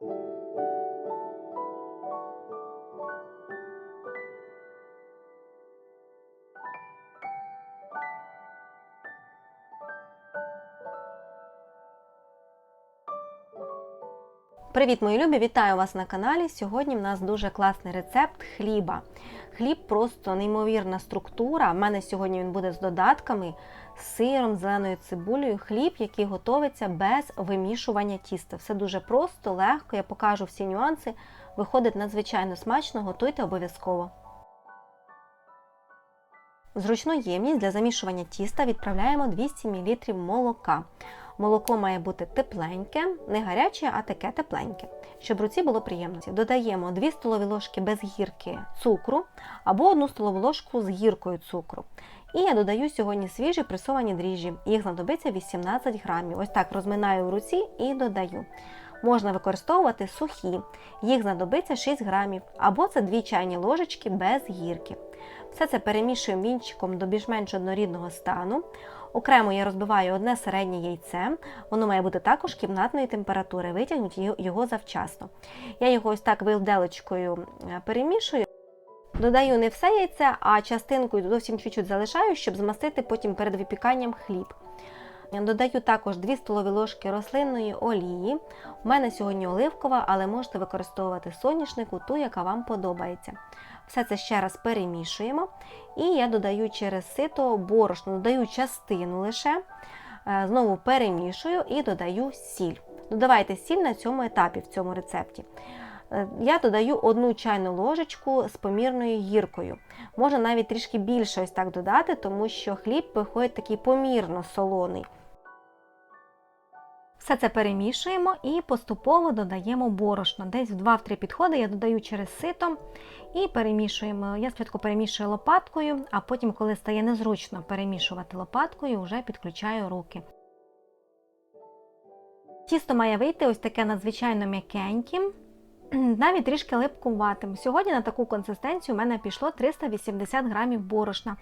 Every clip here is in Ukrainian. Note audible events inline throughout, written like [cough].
Thank you Привіт, мої любі! Вітаю вас на каналі. Сьогодні в нас дуже класний рецепт хліба. Хліб просто неймовірна структура. У мене сьогодні він буде з додатками, з сиром, зеленою цибулею. Хліб, який готовиться без вимішування тіста. Все дуже просто, легко. Я покажу всі нюанси. Виходить надзвичайно смачно, готуйте обов'язково. Зручну ємність для замішування тіста відправляємо 200 мл молока. Молоко має бути тепленьке, не гаряче, а таке тепленьке, щоб руці було приємно. Додаємо 2 столові ложки без гірки цукру або 1 столову ложку з гіркою цукру. І я додаю сьогодні свіжі пресовані дріжджі. Їх знадобиться 18 грамів. Ось так розминаю в руці і додаю. Можна використовувати сухі, їх знадобиться 6 грамів, або це 2 чайні ложечки без гірки. Все це перемішуємо вінчиком до більш-менш однорідного стану. Окремо я розбиваю одне середнє яйце, воно має бути також кімнатної температури, витягнуть його завчасно. Я його ось так вилделечкою перемішую. Додаю не все яйце, а частинку зовсім чуть-чуть залишаю, щоб змастити потім перед випіканням хліб. Додаю також 2 столові ложки рослинної олії. У мене сьогодні оливкова, але можете використовувати соняшнику, ту, яка вам подобається. Все це ще раз перемішуємо. І я додаю через сито борошно, додаю частину лише, знову перемішую і додаю сіль. Додавайте сіль на цьому етапі, в цьому рецепті. Я додаю одну чайну ложечку з помірною гіркою. Можна навіть трішки більше ось так додати, тому що хліб виходить такий помірно солоний. Все це перемішуємо і поступово додаємо борошно. Десь в 2-3 підходи я додаю через сито і перемішуємо. Я спочатку перемішую лопаткою, а потім, коли стає незручно перемішувати лопаткою, вже підключаю руки. Тісто має вийти ось таке надзвичайно м'якеньким, [clears throat] навіть трішки липкуватим. Сьогодні на таку консистенцію у мене пішло 380 грамів борошна.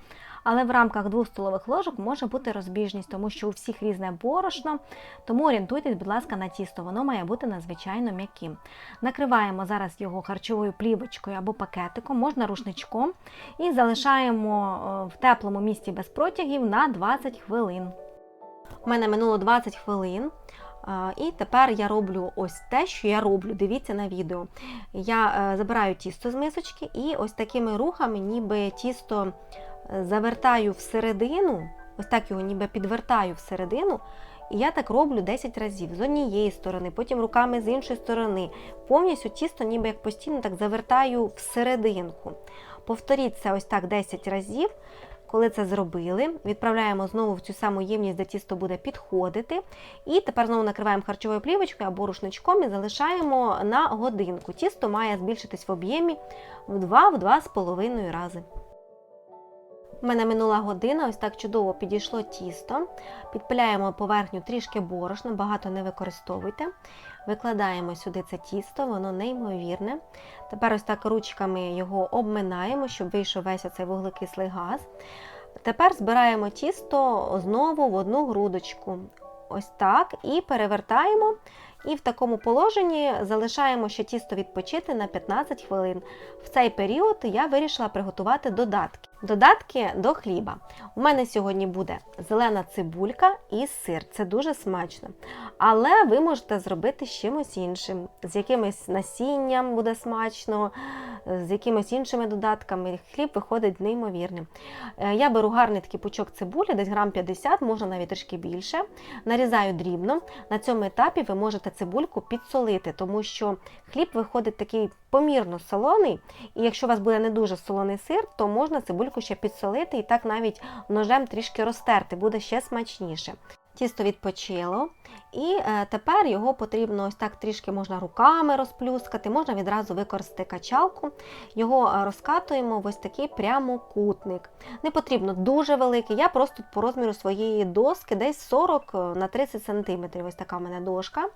Але в рамках 2 столових ложок може бути розбіжність, тому що у всіх різне борошно, тому орієнтуйтесь, будь ласка, на тісто, воно має бути надзвичайно м'яким. Накриваємо зараз його харчовою плівочкою або пакетиком, можна рушничком, і залишаємо в теплому місці без протягів на 20 хвилин. У мене минуло 20 хвилин. І тепер я роблю ось те, що я роблю. Дивіться на відео. Я забираю тісто з мисочки і ось такими рухами, ніби тісто завертаю всередину, ось так його ніби підвертаю всередину. І я так роблю 10 разів з однієї сторони, потім руками з іншої сторони. Повністю тісто, ніби як постійно так завертаю всерединку. Повторіть це ось так 10 разів. Коли це зробили, відправляємо знову в цю саму ємність, де тісто буде підходити. І тепер знову накриваємо харчовою плівочкою або рушничком і залишаємо на годинку. Тісто має збільшитись в об'ємі в 2-2,5 рази. У мене минула година, ось так чудово підійшло тісто. Підпиляємо поверхню трішки борошна, багато не використовуйте. Викладаємо сюди це тісто, воно неймовірне. Тепер ось так ручками його обминаємо, щоб вийшов весь оцей вуглекислий газ. Тепер збираємо тісто знову в одну грудочку. Ось так, і перевертаємо. І в такому положенні залишаємо ще тісто відпочити на 15 хвилин. В цей період я вирішила приготувати додатки. Додатки до хліба. У мене сьогодні буде зелена цибулька і сир. Це дуже смачно. Але ви можете зробити з чимось іншим, з якимось насінням буде смачно, з якимись іншими додатками. Хліб виходить неймовірним. Е, я беру гарний такий пучок цибулі, десь грам 50, можна навіть трішки більше. Нарізаю дрібно. На цьому етапі ви можете цибульку підсолити, тому що хліб виходить такий помірно солоний, і якщо у вас буде не дуже солоний сир, то можна цибульку ще підсолити і так навіть ножем трішки розтерти, буде ще смачніше. Тісто відпочило, і е, тепер його потрібно ось так трішки можна руками розплюскати, можна відразу використати качалку. Його е, розкатуємо в ось такий прямокутник. Не потрібно дуже великий, я просто по розміру своєї доски десь 40 е, на 30 см. Ось така в мене дошка.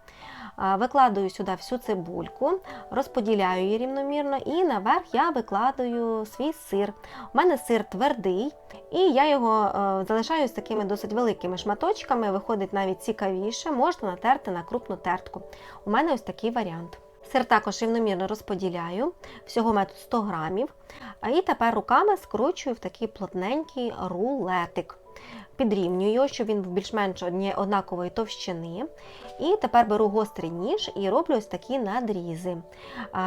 Викладаю сюди всю цибульку, розподіляю її рівномірно, і наверх я викладаю свій сир. У мене сир твердий, і я його залишаю з такими досить великими шматочками, виходить навіть цікавіше, можна натерти на крупну тертку. У мене ось такий варіант. Сир також рівномірно розподіляю, всього метод 100 грамів. І тепер руками скручую в такий плотненький рулетик. Підрівнюю його, щоб він був більш-менш однакової товщини. І тепер беру гострий ніж і роблю ось такі надрізи.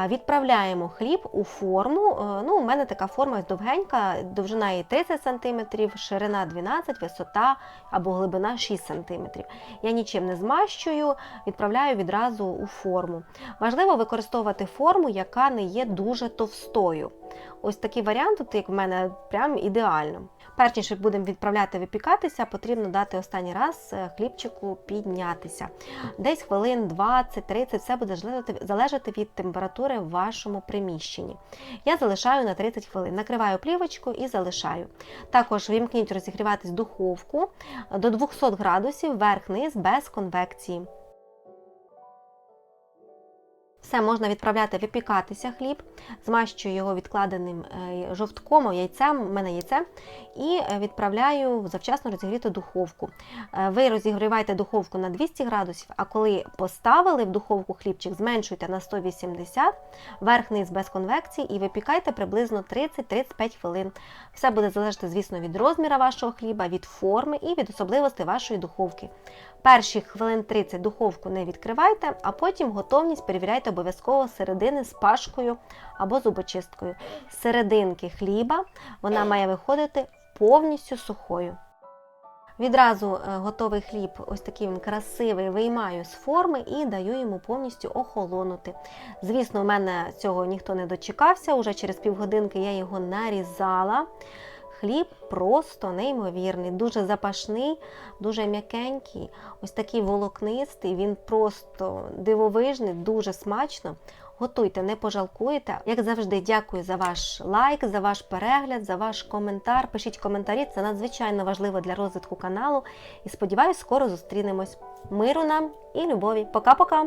Відправляємо хліб у форму. Е, Ну, у мене така форма довгенька, довжина її 30 см, ширина 12 висота або глибина 6 см. Я нічим не змащую, відправляю відразу у форму. Важливо використовувати форму, яка не є дуже товстою. Ось такий варіант, як в мене, прям ідеально. Перш ніж будемо відправляти випікатися, потрібно дати останній раз е, хлібчику піднятися. Десь хвилин 20-30, все буде залежати- від температури в вашому приміщенні. Я залишаю на 30 хвилин, накриваю плівочкою і залишаю. Також вімкніть розігріватись духовку до 200 градусів верх-низ без конвекції. Все можна відправляти випікатися хліб, змащую його відкладеним е, жовтком, яйцем, у мене яйце, і е, відправляю в завчасно розігріту духовку. Е, Ви розігріваєте духовку на 200 градусів, а коли поставили в духовку хлібчик, зменшуйте на 180, верх-низ без конвекції і випікайте приблизно 30-35 хвилин. Все буде залежати, звісно, від розміру вашого хліба, від форми і від особливостей вашої духовки. Перші хвилин 30 духовку не відкривайте, а потім готовність перевіряйте обов'язково середини з пашкою або зубочисткою. Серединки хліба вона має виходити повністю сухою. Відразу е, готовий хліб, ось такий він красивий, виймаю з форми і даю йому повністю охолонути. Звісно, у мене цього ніхто не дочекався. Уже через півгодинки я його нарізала. Хліб просто неймовірний, дуже запашний, дуже м'якенький, ось такий волокнистий, він просто дивовижний, дуже смачно. Готуйте, не пожалкуєте. Як завжди, дякую за ваш лайк, за ваш перегляд, за ваш коментар. Пишіть коментарі, це надзвичайно важливо для розвитку каналу. І сподіваюсь, скоро зустрінемось. Миру нам і любові. Пока-пока!